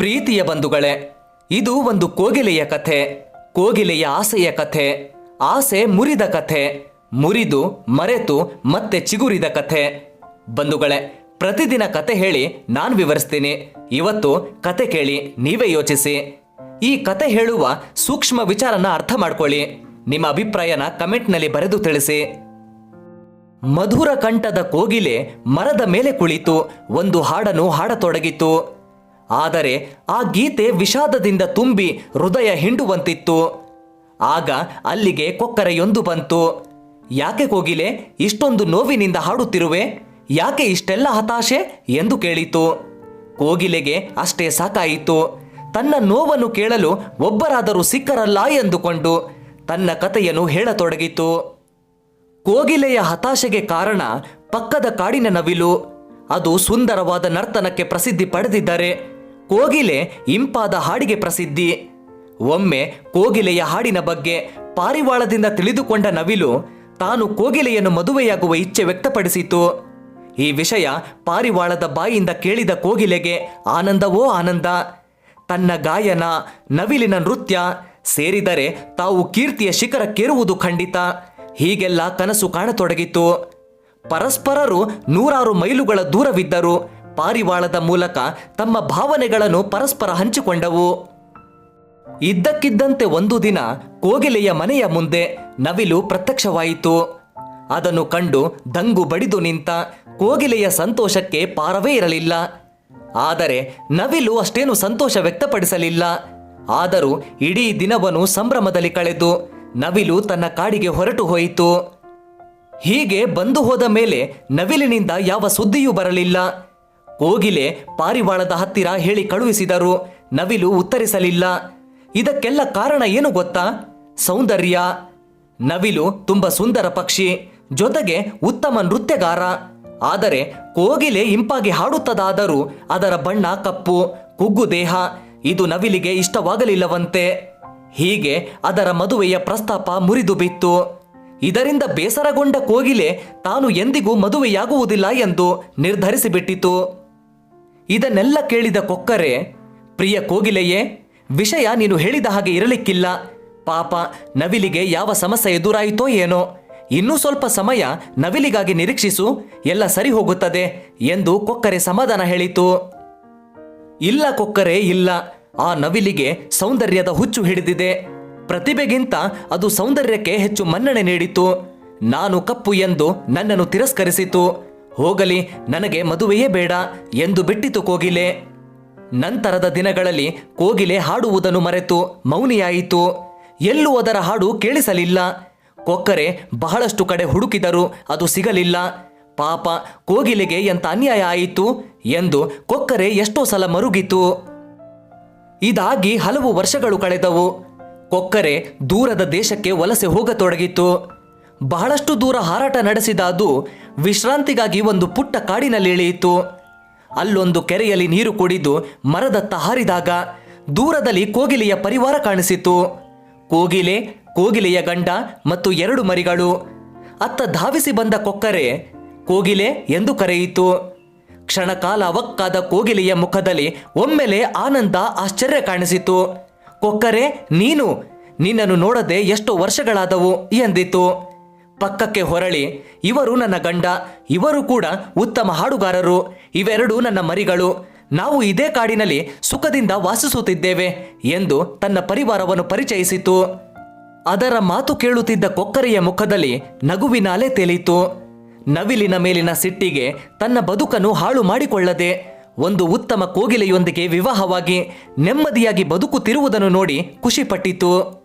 ಪ್ರೀತಿಯ ಬಂಧುಗಳೇ, ಇದು ಒಂದು ಕೋಗಿಲೆಯ ಕಥೆ, ಕೋಗಿಲೆಯ ಆಸೆಯ ಕಥೆ, ಆಸೆ ಮುರಿದ ಕಥೆ, ಮುರಿದು ಮರೆತು ಮತ್ತೆ ಚಿಗುರಿದ ಕಥೆ. ಬಂಧುಗಳೇ, ಪ್ರತಿದಿನ ಕತೆ ಹೇಳಿ ನಾನು ವಿವರಿಸ್ತೀನಿ. ಇವತ್ತು ಕತೆ ಕೇಳಿ ನೀವೇ ಯೋಚಿಸಿ. ಈ ಕತೆ ಹೇಳುವ ಸೂಕ್ಷ್ಮ ವಿಚಾರನ ಅರ್ಥ ಮಾಡ್ಕೊಳ್ಳಿ. ನಿಮ್ಮ ಅಭಿಪ್ರಾಯನ ಕಮೆಂಟ್ನಲ್ಲಿ ಬರೆದು ತಿಳಿಸಿ. ಮಧುರ ಕಂಠದ ಕೋಗಿಲೆ ಮರದ ಮೇಲೆ ಕುಳಿತು, ಒಂದು ಹಾಡನ್ನು ಹಾಡತೊಡಗಿತು. ಆದರೆ ಆ ಗೀತೆ ವಿಷಾದದಿಂದ ತುಂಬಿ ಹೃದಯ ಹಿಂಡುವಂತಿತ್ತು. ಆಗ ಅಲ್ಲಿಗೆ ಕೊಕ್ಕರೆಯೊಂದು ಬಂತು. ಯಾಕೆ ಕೋಗಿಲೆ, ಇಷ್ಟೊಂದು ನೋವಿನಿಂದ ಹಾಡುತ್ತಿರುವೆ? ಯಾಕೆ ಇಷ್ಟೆಲ್ಲ ಹತಾಶೆ? ಎಂದು ಕೇಳಿತು. ಕೋಗಿಲೆಗೆ ಅಷ್ಟೇ ಸಾಕಾಯಿತು. ತನ್ನ ನೋವನ್ನು ಕೇಳಲು ಒಬ್ಬರಾದರೂ ಸಿಕ್ಕರಲ್ಲ ಎಂದುಕೊಂಡು ತನ್ನ ಕಥೆಯನ್ನು ಹೇಳತೊಡಗಿತು. ಕೋಗಿಲೆಯ ಹತಾಶೆಗೆ ಕಾರಣ ಪಕ್ಕದ ಕಾಡಿನ ನವಿಲು. ಅದು ಸುಂದರವಾದ ನರ್ತನಕ್ಕೆ ಪ್ರಸಿದ್ಧಿ ಪಡೆದಿದ್ದರೆ. ಕೋಗಿಲೆ ಇಂಪಾದ ಹಾಡಿಗೆ ಪ್ರಸಿದ್ಧಿ. ಒಮ್ಮೆ ಕೋಗಿಲೆಯ ಹಾಡಿನ ಬಗ್ಗೆ ಪಾರಿವಾಳದಿಂದ ತಿಳಿದುಕೊಂಡ ನವಿಲು ತಾನು ಕೋಗಿಲೆಯನ್ನು ಮದುವೆಯಾಗುವ ಇಚ್ಛೆ ವ್ಯಕ್ತಪಡಿಸಿತು. ಈ ವಿಷಯ ಪಾರಿವಾಳದ ಬಾಯಿಂದ ಕೇಳಿದ ಕೋಗಿಲೆಗೆ ಆನಂದವೋ ಆನಂದ. ತನ್ನ ಗಾಯನ, ನವಿಲಿನ ನೃತ್ಯ ಸೇರಿದರೆ ತಾವು ಕೀರ್ತಿಯ ಶಿಖರಕ್ಕೇರುವುದು ಖಂಡಿತ. ಹೀಗೆಲ್ಲ ಕನಸು ಕಾಣತೊಡಗಿತು. ಪರಸ್ಪರರು ನೂರಾರು ಮೈಲುಗಳ ದೂರವಿದ್ದರು. ಪಾರಿವಾಳದ ಮೂಲಕ ತಮ್ಮ ಭಾವನೆಗಳನ್ನು ಪರಸ್ಪರ ಹಂಚಿಕೊಂಡವು. ಇದ್ದಕ್ಕಿದ್ದಂತೆ ಒಂದು ದಿನ ಕೋಗಿಲೆಯ ಮನೆಯ ಮುಂದೆ ನವಿಲು ಪ್ರತ್ಯಕ್ಷವಾಯಿತು. ಅದನ್ನು ಕಂಡು ದಂಗು ಬಡಿದು ನಿಂತ ಕೋಗಿಲೆಯ ಸಂತೋಷಕ್ಕೆ ಪಾರವೇ ಇರಲಿಲ್ಲ. ಆದರೆ ನವಿಲು ಅಷ್ಟೇನು ಸಂತೋಷ ವ್ಯಕ್ತಪಡಿಸಲಿಲ್ಲ. ಆದರೂ ಇಡೀ ದಿನವನ್ನು ಸಂಭ್ರಮದಲ್ಲಿ ಕಳೆದು ನವಿಲು ತನ್ನ ಕಾಡಿಗೆ ಹೊರಟು ಹೋಯಿತು. ಹೀಗೆ ಬಂದು ಹೋದ ಮೇಲೆ ನವಿಲಿನಿಂದ ಯಾವ ಸುದ್ದಿಯೂ ಬರಲಿಲ್ಲ. ಕೋಗಿಲೆ ಪಾರಿವಾಳದ ಹತ್ತಿರ ಹೇಳಿ ಕಳುಹಿಸಿದರು. ನವಿಲು ಉತ್ತರಿಸಲಿಲ್ಲ. ಇದಕ್ಕೆಲ್ಲ ಕಾರಣ ಏನು ಗೊತ್ತಾ? ಸೌಂದರ್ಯ. ನವಿಲು ತುಂಬ ಸುಂದರ ಪಕ್ಷಿ, ಜೊತೆಗೆ ಉತ್ತಮ ನೃತ್ಯಗಾರ. ಆದರೆ ಕೋಗಿಲೆ ಇಂಪಾಗಿ ಹಾಡುತ್ತದಾದರೂ ಅದರ ಬಣ್ಣ ಕಪ್ಪು, ಕುಗ್ಗು ದೇಹ. ಇದು ನವಿಲಿಗೆ ಇಷ್ಟವಾಗಲಿಲ್ಲವಂತೆ. ಹೀಗೆ ಅದರ ಮದುವೆಯ ಪ್ರಸ್ತಾಪ ಮುರಿದು ಬಿತ್ತು. ಇದರಿಂದ ಬೇಸರಗೊಂಡ ಕೋಗಿಲೆ ತಾನು ಎಂದಿಗೂ ಮದುವೆಯಾಗುವುದಿಲ್ಲ ಎಂದು ನಿರ್ಧರಿಸಿಬಿಟ್ಟಿತು. ಇದನ್ನೆಲ್ಲ ಕೇಳಿದ ಕೊಕ್ಕರೆ, ಪ್ರಿಯ ಕೋಗಿಲೆಯೇ, ವಿಷಯ ನೀನು ಹೇಳಿದ ಹಾಗೆ ಇರಲಿಕ್ಕಿಲ್ಲ. ಪಾಪ, ನವಿಲಿಗೆ ಯಾವ ಸಮಸ್ಯೆ ಎದುರಾಯಿತೋ ಏನೋ. ಇನ್ನೂ ಸ್ವಲ್ಪ ಸಮಯ ನವಿಲಿಗಾಗಿ ನಿರೀಕ್ಷಿಸು, ಎಲ್ಲ ಸರಿ ಹೋಗುತ್ತದೆ ಎಂದು ಕೊಕ್ಕರೆ ಸಮಾಧಾನ ಹೇಳಿತು. ಇಲ್ಲ ಕೊಕ್ಕರೆ, ಇಲ್ಲ. ಆ ನವಿಲಿಗೆ ಸೌಂದರ್ಯದ ಹುಚ್ಚು ಹಿಡಿದಿದೆ. ಪ್ರತಿಭೆಗಿಂತ ಅದು ಸೌಂದರ್ಯಕ್ಕೆ ಹೆಚ್ಚು ಮನ್ನಣೆ ನೀಡಿತು. ನಾನು ಕಪ್ಪು ಎಂದು ನನ್ನನ್ನು ತಿರಸ್ಕರಿಸಿತು. ಹೋಗಲಿ, ನನಗೆ ಮದುವೆಯೇ ಬೇಡ ಎಂದು ಬಿಟ್ಟಿತು ಕೋಗಿಲೆ. ನಂತರದ ದಿನಗಳಲ್ಲಿ ಕೋಗಿಲೆ ಹಾಡುವುದನ್ನು ಮರೆತು ಮೌನಿಯಾಯಿತು. ಎಲ್ಲೂ ಅದರ ಹಾಡು ಕೇಳಿಸಲಿಲ್ಲ. ಕೊಕ್ಕರೆ ಬಹಳಷ್ಟು ಕಡೆ ಹುಡುಕಿದರೂ ಅದು ಸಿಗಲಿಲ್ಲ. ಪಾಪ, ಕೋಗಿಲೆಗೆ ಎಂತ ಅನ್ಯಾಯ ಆಯಿತು ಎಂದು ಕೊಕ್ಕರೆ ಎಷ್ಟೋ ಸಲ ಮರುಗಿತು. ಇದಾಗಿ ಹಲವು ವರ್ಷಗಳು ಕಳೆದವು. ಕೊಕ್ಕರೆ ದೂರದ ದೇಶಕ್ಕೆ ವಲಸೆ ಹೋಗತೊಡಗಿತು. ಬಹಳಷ್ಟು ದೂರ ಹಾರಾಟ ನಡೆಸಿದ ಅದು ವಿಶ್ರಾಂತಿಗಾಗಿ ಒಂದು ಪುಟ್ಟ ಕಾಡಿನಲ್ಲಿ ಇಳಿಯಿತು. ಅಲ್ಲೊಂದು ಕೆರೆಯಲ್ಲಿ ನೀರು ಕುಡಿದು ಮರದತ್ತ ಹಾರಿದಾಗ ದೂರದಲ್ಲಿ ಕೋಗಿಲೆಯ ಪರಿವಾರ ಕಾಣಿಸಿತು. ಕೋಗಿಲೆ, ಕೋಗಿಲೆಯ ಗಂಡ ಮತ್ತು ಎರಡು ಮರಿಗಳು. ಅತ್ತ ಧಾವಿಸಿ ಬಂದ ಕೊಕ್ಕರೆ ಕೋಗಿಲೆ ಎಂದು ಕರೆಯಿತು. ಕ್ಷಣಕಾಲ ಅವಕ್ಕಾದ ಕೋಗಿಲೆಯ ಮುಖದಲ್ಲಿ ಒಮ್ಮೆಲೆ ಆನಂದ, ಆಶ್ಚರ್ಯ ಕಾಣಿಸಿತು. ಕೊಕ್ಕರೆ, ನೀನು, ನಿನ್ನನ್ನು ನೋಡದೆ ಎಷ್ಟೋ ವರ್ಷಗಳಾದವು ಎಂದಿತು. ಪಕ್ಕಕ್ಕೆ ಹೊರಳಿ, ಇವರು ನನ್ನ ಗಂಡ, ಇವರು ಕೂಡ ಉತ್ತಮ ಹಾಡುಗಾರರು, ಇವೆರಡೂ ನನ್ನ ಮರಿಗಳು. ನಾವು ಇದೇ ಕಾಡಿನಲ್ಲಿ ಸುಖದಿಂದ ವಾಸಿಸುತ್ತಿದ್ದೇವೆ ಎಂದು ತನ್ನ ಪರಿವಾರವನ್ನು ಪರಿಚಯಿಸಿತು. ಅದರ ಮಾತು ಕೇಳುತ್ತಿದ್ದ ಕೊಕ್ಕರೆಯ ಮುಖದಲ್ಲಿ ನಗುವಿನ ಅಲೆ ತೇಲಿತು. ನವಿಲಿನ ಮೇಲಿನ ಸಿಟ್ಟಿಗೆ ತನ್ನ ಬದುಕನ್ನು ಹಾಳು ಮಾಡಿಕೊಳ್ಳದೆ, ಒಂದು ಉತ್ತಮ ಕೋಗಿಲೆಯೊಂದಿಗೆ ವಿವಾಹವಾಗಿ ನೆಮ್ಮದಿಯಾಗಿ ಬದುಕುತ್ತಿರುವುದನ್ನು ನೋಡಿ ಖುಷಿಪಟ್ಟಿತು.